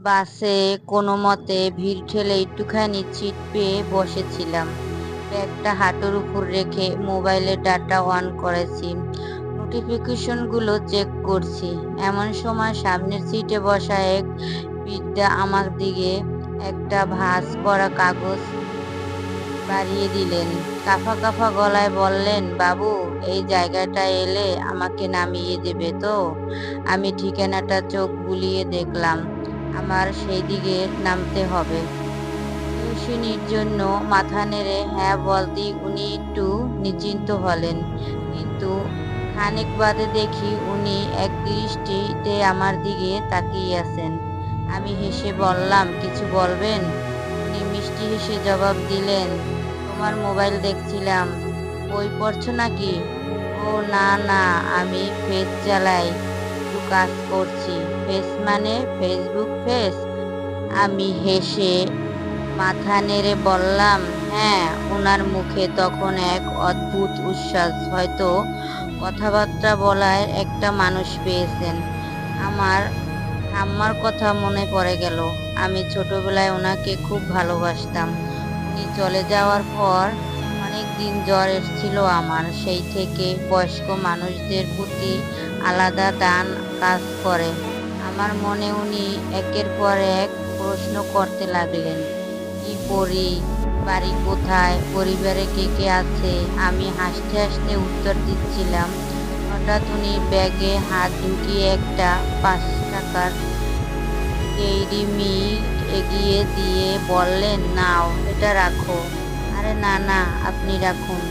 বাসে কোনো মতে ভিড় ঠেলে একটুখানি সিট পেয়ে বসেছিলাম। ব্যাগটা হাঁটুর উপর রেখে মোবাইলে ডাটা অন করেছি। নোটিফিকেশনগুলো চেক করছি। এমন সময় সামনের সিটে বসা এক বিদ্যা আমার দিকে একটা ভাঁজ করা কাগজ বাড়িয়ে দিলেন। কাফা কাফা গলায় বললেন, বাবু, এই জায়গাটা এলে আমাকে নামিয়ে দেবে তো? আমি ঠিকানাটা চোখ বুলিয়ে দেখলাম। আমার সেই দিকে নামতে হবে। টিউশনির জন্য মাথা নেড়ে হ্যাঁ বলতেই উনি একটু নিশ্চিন্ত হলেন। কিন্তু খানিক বাদে দেখি উনি এক দৃষ্টিতে আমার দিকে তাকিয়ে আছেন। আমি হেসে বললাম, কিছু বলবেন? উনি মিষ্টি হেসে জবাব দিলেন, তোমার মোবাইল দেখছিলাম। বই পড়ছো নাকি? ও না না, আমি ফেস চালাই। একটু কাজ করছি। ফেস মানে ফেসবুক ফেস। আমি হেসে মাথা নেড়ে বললাম হ্যাঁ ওনার মুখে তখন এক অদ্ভুত উচ্ছ্বাস। হয়তো কথাবার্তা বলায় একটা মানুষ পেয়েছেন। আমার ঠাম্মার কথা মনে পড়ে গেল। আমি ছোটবেলায় ওনাকে খুব ভালোবাসতাম। উনি চলে যাওয়ার পর অনেক দিন জ্বর এসেছিল আমার। সেই থেকে বয়স্ক মানুষদের প্রতি আলাদা টান কাজ করে। আমার মনে উনি একের পর এক প্রশ্ন করতে লাগলেন, কি পড়ি বাড়ি কোথায়? পরিবারে কে কে আছে? আমি হাসতে হাসতে উত্তর দিচ্ছিলাম, হঠাৎ উনি ব্যাগে হাত ঢুকিয়ে একটা পাঁচ টাকার কেইরিমি এগিয়ে দিয়ে বললেন, নাও, এটা রাখো। আরে না না, আপনি রাখুন।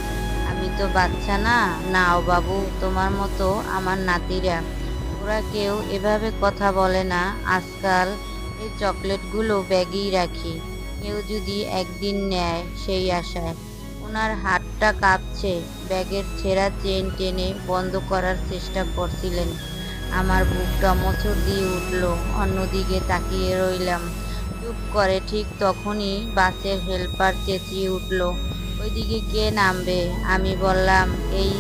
আমি তো বাচ্চা না। নাও বাবু, তোমার মতো আমার নাতিরা। ওরা কেউ এভাবে কথা বলে না। আজকাল এই চকলেটগুলো ব্যাগেই রাখি। কেউ যদি একদিন নেয় সেই আশায়। ওনার হাতটা কাঁপছে। ব্যাগের ছেঁড়া চেন টেনে বন্ধ করার চেষ্টা করছিলেন। আমার বুকটা মোচড় দিয়ে উঠল। অন্যদিকে তাকিয়ে রইলাম। চুপ করে ঠিক তখনই বাসের হেল্পার চেঁচিয়ে উঠল। ওইদিকে কে নামবে? আমি বললাম, এই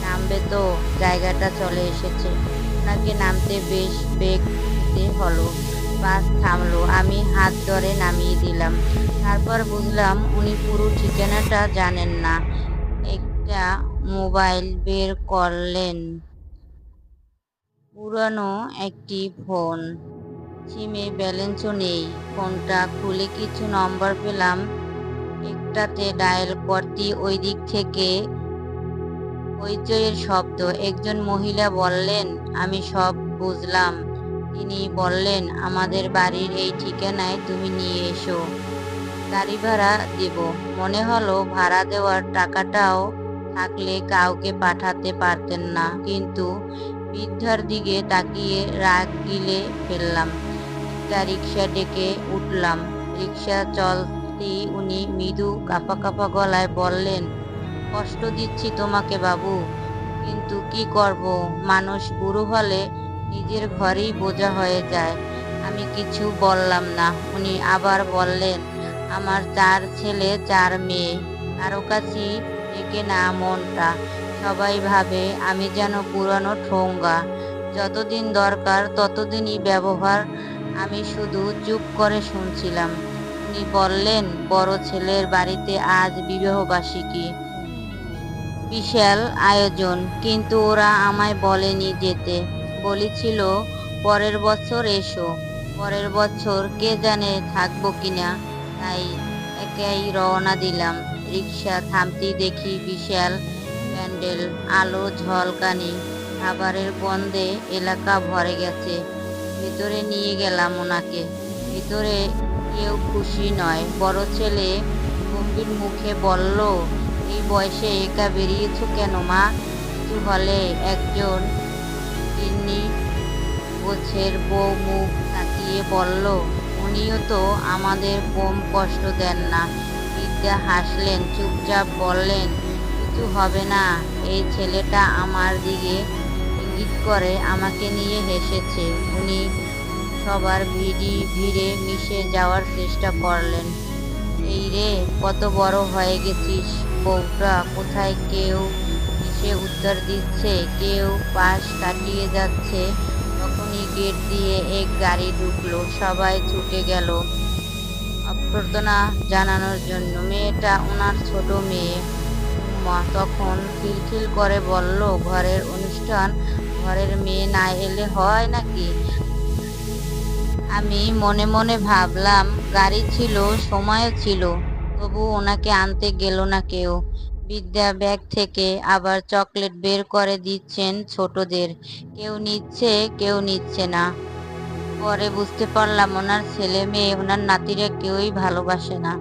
নামবে তো, জায়গাটা চলে এসেছে। ওনাকে নামতে বেশ বেগ দিতে হলো। বাস থামলো। আমি হাত ধরে নামিয়ে দিলাম। তারপর বুঝলাম উনি পুরো ঠিকানাটা জানেন না। একটা মোবাইল বের করলেন। পুরানো একটি ফোন। সিমে ব্যালেন্সও নেই। ফোনটা খুলে কিছু নম্বর পেলাম। একটাতে ডায়াল করতে। ওই দিক থেকে হইচইয়ের শব্দ। একজন মহিলা বললেন, আমি সব বুঝলাম। তিনি বললেন, আমাদের বাড়ির এই ঠিকানায় তুমি নিয়ে এসো। গাড়ি ভাড়া দেব। মনে হলো ভাড়া দেওয়ার টাকাটাও থাকলে কাউকে পাঠাতে পারতেন না। কিন্তু বৃদ্ধার দিকে তাকিয়ে রাগ গিলে ফেললাম। একটা রিক্সা ডেকে উঠলাম। রিক্সা চলতেই উনি মৃদু কাপা কাপা গলায় বললেন কষ্ট দিচ্ছি তোমাকে বাবু। কিন্তু কি করব? মানুষ বুড়ো হলে নিজের ঘরেই বোঝা হয়ে যায়। আমি কিছু বললাম না। উনি আবার বললেন, আমার চার ছেলে, চার মেয়ে। কারও কাছে টেকে না মনটা। সবাই ভাবে আমি যেন পুরানো ঠোঙ্গা। যতদিন দরকার, ততদিনই ব্যবহার আমি শুধু চুপ করে শুনছিলাম। উনি বললেন, বড় ছেলের বাড়িতে আজ বিবাহবার্ষিকী। বিশাল আয়োজন, কিন্তু ওরা আমায় বলেনি যেতে। বলেছিল, পরের বছর এসো। পরের বছর কে জানে থাকব কিনা? তাই একাই রওনা দিলাম। রিক্সা থামতেই দেখি বিশাল প্যান্ডেল, আলো ঝলকানি, খাবারের গন্ধে এলাকা ভরে গেছে। ভিতরে নিয়ে গেলাম ওনাকে। ভিতরে কেউ খুশি নয়। বড় ছেলে গম্ভীর মুখে বলল এই বয়সে একা বেরিয়েছ কেন, মা? কিছু হলে একজন তিনি গোছের বউ মুখ তাকিয়ে বলল, উনিও তো আমাদের কম কষ্ট দেন না। বিদ্যা হাসলেন, চুপচাপ বললেন, কিছু হবে না, এই ছেলেটা আমার দিকে ইঙ্গিত করে আমাকে নিয়ে হেসেছে। উনি সবার ভিড়ি ভিড়ে মিশে যাওয়ার চেষ্টা করলেন, এই রে, কত বড় হয়ে গেছিস। বউটা কোথায় কেউ এসে উত্তর দিচ্ছে, কেউ পাশ কাটিয়ে যাচ্ছে। তখনই গেট দিয়ে এক গাড়ি ঢুকলো, সবাই ছুটে গেল অভ্যর্থনা জানানোর জন্য। মেয়েটা ওনার ছোট মেয়ে। মা তখন খিলখিল করে বলল, ঘরের অনুষ্ঠান, ঘরের মেয়ে না এলে হয় নাকি? আমি মনে মনে ভাবলাম, গাড়ি ছিল, সময়ও ছিল। তবু ওনাকে আনতে গেল না কেউ। বিদ্যা ব্যাগ থেকে আবার চকলেট বের করে দিচ্ছেন ছোটদের। কেউ নিচ্ছে কেউ নিচ্ছে না। পরে বুঝতে পারলাম ওনার ছেলে মেয়ে, ওনার নাতিরা কেউই ভালোবাসে না।